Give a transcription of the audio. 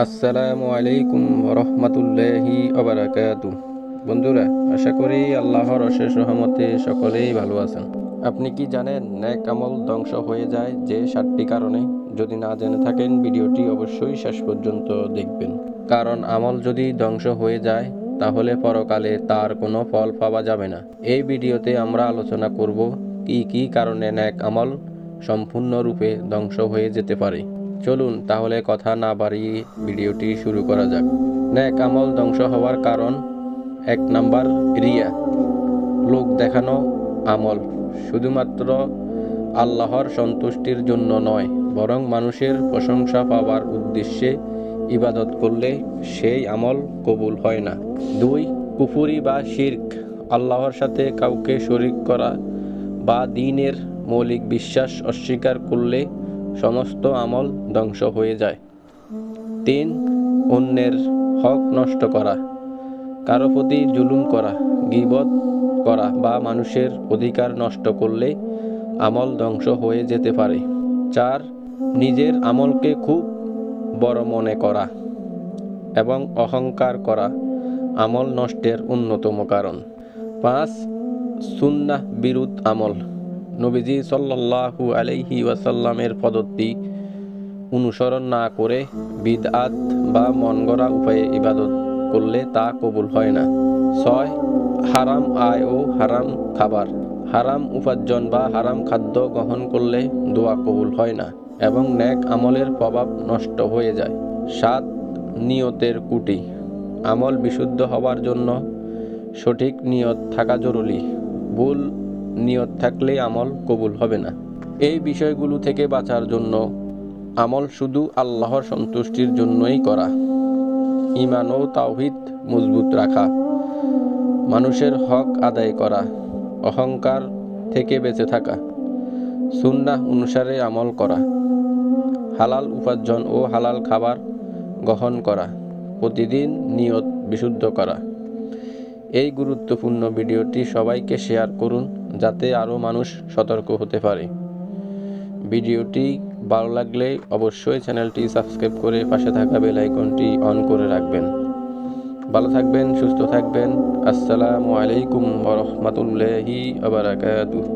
আসসালামু আলাইকুম রহমতুল্লাহি আবরাকাতু বন্ধুরা, আশা করি আল্লাহর অশেষ রহমতে সকলেই ভালো আছেন। আপনি কি জানেন, ন্যাক আমল ধ্বংস হয়ে যায় যে সাতটি কারণে? যদি না জেনে থাকেন, ভিডিওটি অবশ্যই শেষ পর্যন্ত দেখবেন। কারণ আমল যদি ধ্বংস হয়ে যায়, তাহলে পরকালে তার কোনো ফল পাওয়া যাবে না। এই ভিডিওতে আমরা আলোচনা করব, কি কি কারণে ন্যাক আমল সম্পূর্ণরূপে ধ্বংস হয়ে যেতে পারে। চলুন তাহলে কথা না বাড়িয়ে ভিডিওটি শুরু করা যাক। ন্যাক আমল ধ্বংস হওয়ার কারণ? এক নাম্বার, রিয়া। লোক দেখানো আমল। শুধুমাত্র আল্লাহর সন্তুষ্টির জন্য নয়, বরং মানুষের প্রশংসা পাওয়ার উদ্দেশ্যে ইবাদত করলে সেই আমল কবুল হয় না। দুই, কুফুরি বা শির্ক। আল্লাহর সাথে কাউকে শরিক করা বা দিনের মৌলিক বিশ্বাস অস্বীকার করলে সমস্ত আমল ধ্বংস হয়ে যায়। তিন, অন্যের হক নষ্ট করা। কারও প্রতি জুলুম করা, গিবত করা বা মানুষের অধিকার নষ্ট করলে আমল ধ্বংস হয়ে যেতে পারে। চার, নিজের আমলকে খুব বড় মনে করা এবং অহংকার করা আমল নষ্টের অন্যতম কারণ। পাঁচ, সুন্নাহ বিরুদ্ধ আমল। নবীজি সাল্লাল্লাহু আলাইহি ওয়াসাল্লামের পদ্ধতি অনুসরণ না করে বিদআত বা মন গড়া উপায়ে ইবাদত করলে তা কবুল হয় না। ছয়, হারাম আয় ও হারাম খাবার। হারাম উপার্জন বা হারাম খাদ্য গ্রহণ করলে দোয়া কবুল হয় না এবং ন্যাক আমলের প্রভাব নষ্ট হয়ে যায়। সাত, নিয়তের কুটি। আমল বিশুদ্ধ হওয়ার জন্য সঠিক নিয়ত থাকা জরুরি। ভুল নিয়ত থাকলে আমল কবুল হবে না। এই বিষয়গুলো থেকে বাঁচার জন্য আমল শুধু আল্লাহর সন্তুষ্টির জন্যই করা। ইমান ও তাওহিদ মজবুত রাখা। মানুষের হক আদায় করা। অহংকার থেকে বেঁচে থাকা। সুন্নাহ অনুসারে আমল করা। হালাল উপার্জন ও হালাল খাবার গ্রহণ করা। প্রতিদিন নিয়ত বিশুদ্ধ করা। এই গুরুত্বপূর্ণ ভিডিওটি সবাইকে শেয়ার করুন। যাতে আরও মানুষ সতর্ক হতে পারে। ভিডিওটি ভালো লাগলে অবশ্যই চ্যানেলটি সাবস্ক্রাইব করে পাশে থাকা বেল আইকনটি অন করে রাখবেন। ভালো থাকবেন, সুস্থ থাকবেন। আসসালামু আলাইকুম ওরহমতুল্লাহি আবরাকাতুহ